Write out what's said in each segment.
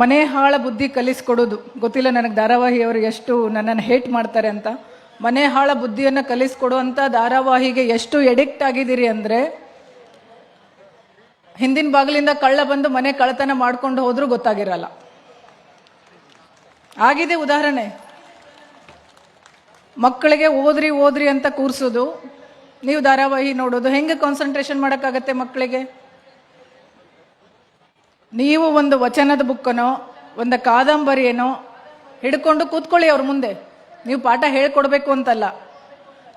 ಮನೆ ಹಾಳ ಬುದ್ಧಿ ಕಲಿಸ್ಕೊಡೋದು. ಗೊತ್ತಿಲ್ಲ ನನಗೆ ಧಾರಾವಾಹಿಯವರು ಎಷ್ಟು ನನ್ನನ್ನು ಹೇಟ್ ಮಾಡ್ತಾರೆ ಅಂತ. ಮನೆ ಹಾಳ ಬುದ್ಧಿಯನ್ನು ಕಲಿಸ್ಕೊಡುವಂಥ ಧಾರಾವಾಹಿಗೆ ಎಷ್ಟು ಎಡಿಕ್ಟ್ ಆಗಿದ್ದೀರಿ ಅಂದರೆ, ಹಿಂದಿನ ಬಾಗಿಲಿಂದ ಕಳ್ಳ ಬಂದು ಮನೆ ಕಳ್ಳತನ ಮಾಡ್ಕೊಂಡು ಹೋದರೂ ಗೊತ್ತಾಗಿರಲ್ಲ. ಆಗಿದೆ ಉದಾಹರಣೆ. ಮಕ್ಕಳಿಗೆ ಓದ್ರಿ ಓದ್ರಿ ಅಂತ ಕೂರಿಸೋದು, ನೀವು ಧಾರಾವಾಹಿ ನೋಡೋದು, ಹೆಂಗೆ ಕಾನ್ಸಂಟ್ರೇಷನ್ ಮಾಡೋಕ್ಕಾಗತ್ತೆ ಮಕ್ಕಳಿಗೆ? ನೀವು ಒಂದು ವಚನದ ಬುಕ್ಕನೋ, ಒಂದು ಕಾದಂಬರಿಯೇನೋ ಹಿಡ್ಕೊಂಡು ಕೂತ್ಕೊಳ್ಳಿ ಅವ್ರ ಮುಂದೆ. ನೀವು ಪಾಠ ಹೇಳ್ಕೊಡ್ಬೇಕು ಅಂತಲ್ಲ.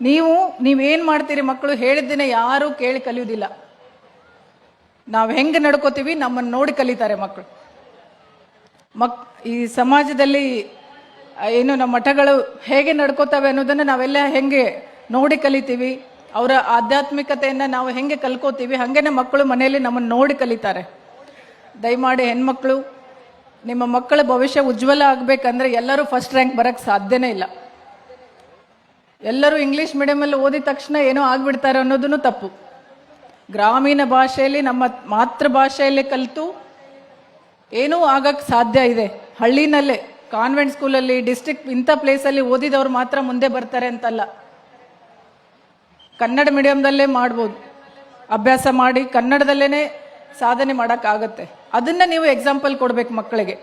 ನೀವು, ನೀವೇನು ಮಾಡ್ತೀರಿ ಮಕ್ಕಳು? ಹೇಳಿದ್ದನ್ನ ಯಾರೂ ಕೇಳಿ ಕಲಿಯೋದಿಲ್ಲ ನಾವು ಹೆಂಗೆ ನಡ್ಕೋತೀವಿ? ನಮ್ಮನ್ನು ನೋಡಿ ಕಲಿತಾರೆ ಮಕ್ಕಳು ಮಕ್, ಈ ಸಮಾಜದಲ್ಲಿ ಏನು ನಮ್ಮ ಮಠಗಳು ಹೇಗೆ ನಡ್ಕೋತವೆ ಅನ್ನೋದನ್ನು ನಾವೆಲ್ಲ ಹೆಂಗೆ ನೋಡಿ ಕಲಿತೀವಿ? ಅವರ ಆಧ್ಯಾತ್ಮಿಕತೆಯನ್ನು ನಾವು ಹೆಂಗೆ ಕಲ್ಕೋತೀವಿ? ಹಾಗೇನೆ ಮಕ್ಕಳು ಮನೆಯಲ್ಲಿ ನಮ್ಮನ್ನು ನೋಡಿ ಕಲಿತಾರೆ. ದಯಮಾಡಿ ಹೆಣ್ಮಕ್ಳು, ನಿಮ್ಮ ಮಕ್ಕಳ ಭವಿಷ್ಯ ಉಜ್ವಲ ಆಗಬೇಕಂದ್ರೆ ಎಲ್ಲರೂ ಫಸ್ಟ್ ರ್ಯಾಂಕ್ ಬರೋಕ್ಕೆ ಸಾಧ್ಯನೇ ಇಲ್ಲ. ಎಲ್ಲರೂ ಇಂಗ್ಲೀಷ್ ಮೀಡಿಯಮಲ್ಲಿ ಓದಿದ ತಕ್ಷಣ ಏನೋ ಆಗಿಬಿಡ್ತಾರೆ ಅನ್ನೋದನ್ನು ತಪ್ಪು. ಗ್ರಾಮೀಣ ಭಾಷೆಯಲ್ಲಿ, ನಮ್ಮ ಮಾತೃಭಾಷೆಯಲ್ಲಿ ಕಲಿತು ಏನೂ ಆಗಕ್ಕೆ ಸಾಧ್ಯ ಇದೆ. ಹಳ್ಳಿನಲ್ಲೇ ಕಾನ್ವೆಂಟ್ ಸ್ಕೂಲಲ್ಲಿ ಡಿಸ್ಟಿಕ್ ಇಂಥ ಪ್ಲೇಸಲ್ಲಿ ಓದಿದವರು ಮಾತ್ರ ಮುಂದೆ ಬರ್ತಾರೆ ಅಂತಲ್ಲ. ಕನ್ನಡ ಮೀಡಿಯಂದಲ್ಲೇ ಮಾಡ್ಬೋದು. ಅಭ್ಯಾಸ ಮಾಡಿ ಕನ್ನಡದಲ್ಲೇ ಸಾಧನೆ ಮಾಡೋಕ್ಕಾಗತ್ತೆ. ಅದನ್ನು ನೀವು ಎಕ್ಸಾಂಪಲ್ ಕೊಡಬೇಕು ಮಕ್ಕಳಿಗೆ.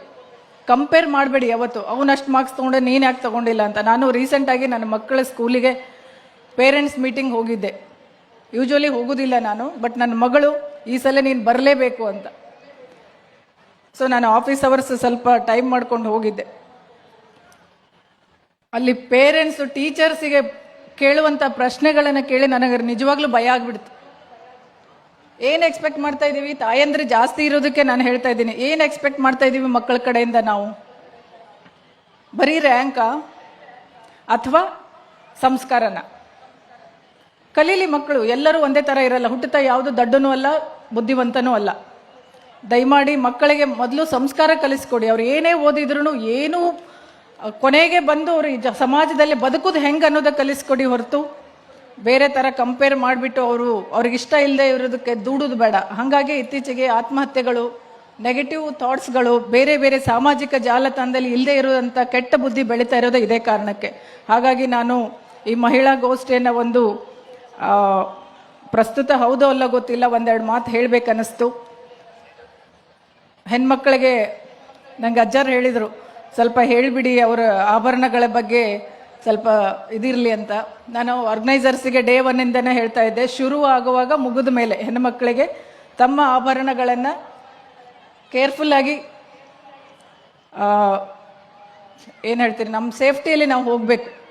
ಕಂಪೇರ್ ಮಾಡಬೇಡಿ ಯಾವತ್ತು. ಅವನಷ್ಟು ಮಾರ್ಕ್ಸ್ ತೊಗೊಂಡೆ, ನೀನು ಯಾಕೆ ತೊಗೊಂಡಿಲ್ಲ ಅಂತ. ನಾನು ರೀಸೆಂಟಾಗಿ ನನ್ನ ಮಕ್ಕಳ ಸ್ಕೂಲಿಗೆ ಪೇರೆಂಟ್ಸ್ ಮೀಟಿಂಗ್ ಹೋಗಿದ್ದೆ. ಯೂಶ್ವಲಿ ಹೋಗೋದಿಲ್ಲ ನಾನು ಬಟ್ ನನ್ನ ಮಗಳು ಈ ಸಲ ನೀನು ಬರಲೇಬೇಕು ಅಂತ. ಸೊ ನಾನು ಆಫೀಸ್ ಅವರ್ಸ್ ಸ್ವಲ್ಪ ಟೈಮ್ ಮಾಡ್ಕೊಂಡು ಹೋಗಿದ್ದೆ. ಅಲ್ಲಿ ಪೇರೆಂಟ್ಸು ಟೀಚರ್ಸಿಗೆ ಕೇಳುವಂಥ ಪ್ರಶ್ನೆಗಳನ್ನು ಕೇಳಿ ನನಗೆ ನಿಜವಾಗ್ಲೂ ಭಯ ಆಗ್ಬಿಡ್ತು. ಏನು ಎಕ್ಸ್ಪೆಕ್ಟ್ ಮಾಡ್ತಾ ಇದೀವಿ? ತಾಯಂದ್ರೆ ಜಾಸ್ತಿ ಇರೋದಕ್ಕೆ ನಾನು ಹೇಳ್ತಾ ಇದ್ದೀನಿ. ಏನು ಎಕ್ಸ್ಪೆಕ್ಟ್ ಮಾಡ್ತಾ ಇದೀವಿ ಮಕ್ಕಳ ಕಡೆಯಿಂದ ನಾವು? ಬರೀ ರ್ಯಾಂಕ ಅಥವಾ ಸಂಸ್ಕಾರನ? ಕಲೀಲಿ ಮಕ್ಕಳು, ಎಲ್ಲರೂ ಒಂದೇ ಥರ ಇರಲ್ಲ. ಹುಟ್ಟುತ್ತಾ ಯಾವುದು ದಡ್ಡನೂ ಅಲ್ಲ, ಬುದ್ಧಿವಂತನೂ ಅಲ್ಲ. ದಯಮಾಡಿ ಮಕ್ಕಳಿಗೆ ಮೊದಲು ಸಂಸ್ಕಾರ ಕಲಿಸ್ಕೊಡಿ. ಅವ್ರು ಏನೇ ಓದಿದ್ರು ಏನೂ ಕೊನೆಗೆ ಬಂದು ಅವರು ಸಮಾಜದಲ್ಲಿ ಬದುಕೋದು ಹೆಂಗೆ ಅನ್ನೋದ ಕಲಿಸ್ಕೊಡಿ ಹೊರತು. ಬೇರೆ ಥರ ಕಂಪೇರ್ ಮಾಡಿಬಿಟ್ಟು ಅವರು ಅವ್ರಿಗಿಷ್ಟ ಇಲ್ಲದೆ ಇರೋದಕ್ಕೆ ದೂಡೋದು ಬೇಡ. ಹಾಗಾಗಿ ಇತ್ತೀಚೆಗೆ ಆತ್ಮಹತ್ಯೆಗಳು ನೆಗೆಟಿವ್ ಥಾಟ್ಸ್ಗಳು ಬೇರೆ ಬೇರೆ ಸಾಮಾಜಿಕ ಜಾಲತಾಣದಲ್ಲಿ ಇಲ್ಲದೆ ಇರುವಂಥ ಕೆಟ್ಟ ಬುದ್ಧಿ ಬೆಳೀತಾ ಇರೋದು ಇದೇ ಕಾರಣಕ್ಕೆ. ಹಾಗಾಗಿ ನಾನು ಈ ಮಹಿಳಾ ಗೋಷ್ಠಿಯನ್ನು ಒಂದು ಪ್ರಸ್ತುತ ಹೌದೋ ಅಲ್ಲ ಗೊತ್ತಿಲ್ಲ, ಒಂದೆರಡು ಮಾತು ಹೇಳಬೇಕನ್ನಿಸ್ತು. ಹೆಣ್ಮಕ್ಳಿಗೆ ನಂಗೆ ಅಜ್ಜರು ಹೇಳಿದರು, ಸ್ವಲ್ಪ ಹೇಳಿಬಿಡಿ ಅವರ ಆಭರಣಗಳ ಬಗ್ಗೆ ಸ್ವಲ್ಪ ಇದಿರಲಿ ಅಂತ. ನಾನು ಆರ್ಗನೈಸರ್ಸಿಗೆ ಡೇ ಒನ್ನಿಂದನೇ ಹೇಳ್ತಾ ಇದ್ದೆ. ಶುರು ಆಗುವಾಗ ಮುಗಿದ ಮೇಲೆ ಹೆಣ್ಮಕ್ಳಿಗೆ ತಮ್ಮ ಆಭರಣಗಳನ್ನು ಕೇರ್ಫುಲ್ಲಾಗಿ ಏನು ಹೇಳ್ತೀರಿ ನಮ್ಮ ಸೇಫ್ಟಿಯಲ್ಲಿ ನಾವು ಹೋಗಬೇಕು.